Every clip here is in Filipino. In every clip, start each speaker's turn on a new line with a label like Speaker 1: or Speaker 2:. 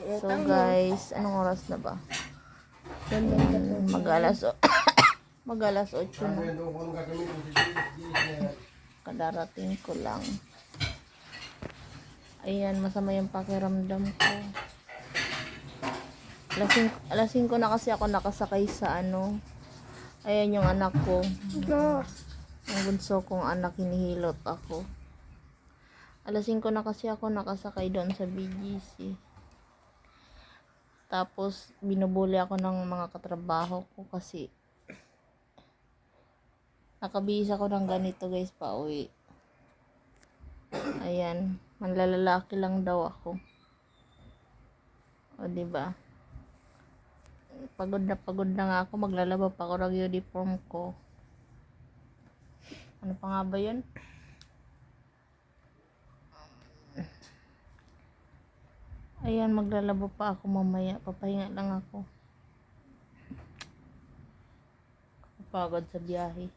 Speaker 1: So guys, anong oras na ba? Mm, Mag alas o- mag alas 8 na. Kadarating ko lang. Ayan, masama yung pakiramdam ko. Alasing, alasing ko na kasi ako nakasakay sa ano. Ayan yung anak ko. Ang bunso kong anak, hinihilot ako. Alasing ko na kasi ako nakasakay doon sa BGC. Tapos, binubuli ako ng mga katrabaho ko kasi nakabihis ako ng ganito guys pa uwi. Ayan, manlalalaki lang daw ako. O, ba? Pagod na pagod na nga ako, maglalaba pa ako ng uniform ko. Ano pa nga ba yun? Ayan, maglalaba pa ako mamaya. Papahinga lang ako. Kapagod sa biyahe.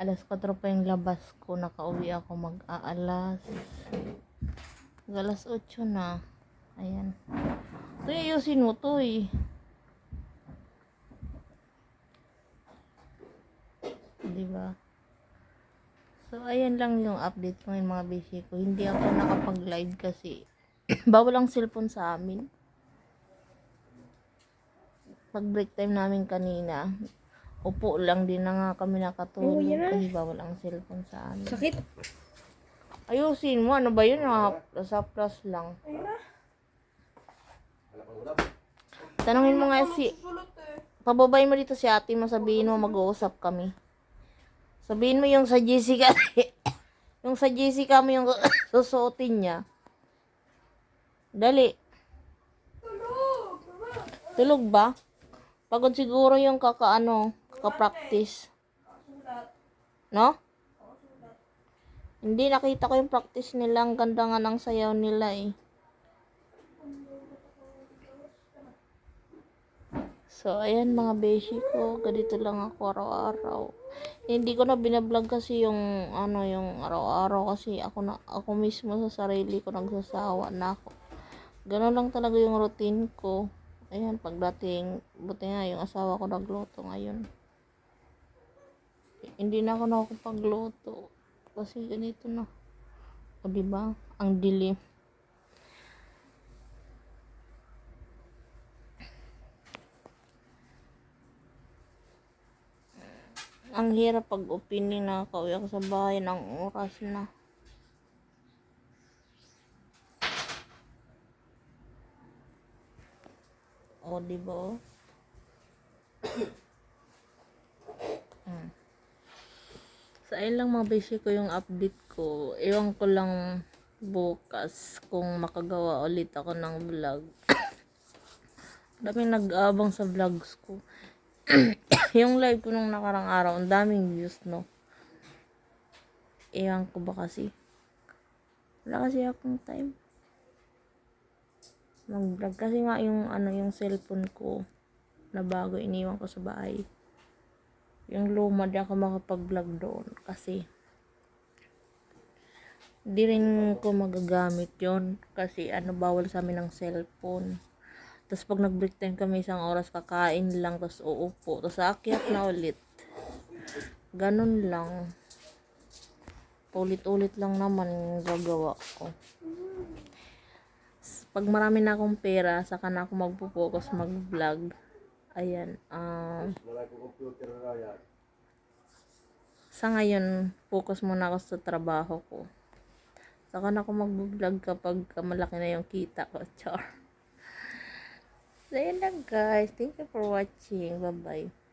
Speaker 1: Alas 4 pa yung labas ko. Nakauwi ako mag-aalas. Alas 8 na. Ayan. Ito ayusin mo to eh. Diba? So, ayan lang yung update ko ngayon mga basic ko. Hindi ako nakapag-live kasi bawal ang cellphone sa amin. Pag break time namin kanina, upo lang din na nga kami nakatulog kasi bawal ang cellphone sa amin.
Speaker 2: Sakit.
Speaker 1: Ayusin mo, ano ba yun? Ah, Sa plus lang. Tanungin mo nga si... Pababay mo dito si ate mo, sabihin mo mag-uusap kami. Sabihin mo yung sa Jessica, yung sa Jessica mo yung susuotin niya. Dali. Tulog ba? Pagod siguro yung kakaano, kaka-practice. No? Hindi, nakita ko yung practice nila. Ang ganda nga ng sayaw nila eh. So, ayan mga beshi ko. Ganito lang ako araw-araw. Hindi ko na binablog kasi yung ano yung araw-araw kasi ako na ako mismo sa sarili ko nagsasawa na ako. Ganun lang talaga yung routine ko. Ayan, pagdating, buti nga yung asawa ko nagluto ngayon. Hindi na ako nakakapagluto. Kasi ganito na. O, diba? Ang dilim. Ang hirap pag opening na kauwi ako sa bahay ng oras na. O, di ba? oh? Hmm. Sa ayun lang mga basic ko yung update ko. Ewan ko lang bukas kung makagawa ulit ako ng vlog. Daming nag-aabang sa vlogs ko. yung live ko nung nakarang araw, ang daming views, no? Ewan ko ba kasi. Wala kasi akong time. Mag-vlog. Kasi nga yung, ano, yung cellphone ko na bago iniwan ko sa bahay. Yung luma, di ako makapag-vlog doon. Kasi, di rin ko magagamit yon Kasi, ano, bawal sa amin ng cellphone. Tapos pag nag-break time kami isang oras, kakain lang, tapos uupo. Tapos aakyat na ulit. Ganun lang. Ulit-ulit lang naman yung gagawa ko. Pag marami na akong pera, saka na ako magpo-focus mag-vlog. Ayan. Um, sa ngayon, focus muna ako sa trabaho ko. Saka na ako mag-vlog kapag malaki na yung kita ko. Char. So, yun lang guys. Thank you for watching. Bye-bye.